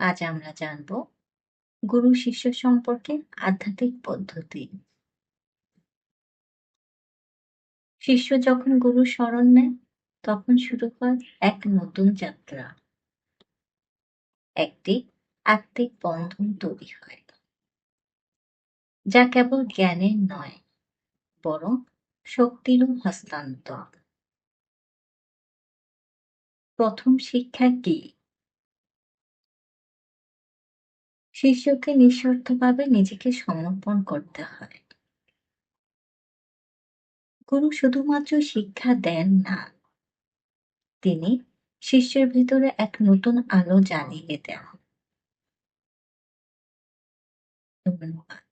আজ আমরা জানব গুরু শিষ্য সম্পর্কে আধ্যাত্মিক পদ্ধতি। শিষ্য যখন গুরু স্মরণ নেয়, তখন শুরু হয় এক নতুন যাত্রা। একটি আত্মিক বন্ধন তৈরি হয়, যা কেবল জ্ঞানের নয়, বরং শক্তিরও হস্তান্তর। প্রথম শিক্ষা কি? শিষ্যকে নিঃস্বার্থভাবে নিজেকে সমর্পণ করতে হয়। গুরু শুধুমাত্র শিক্ষা দেন না, তিনি শিষ্যের ভিতরে এক নতুন আলো জ্বালিয়ে দেন। ধন্যবাদ।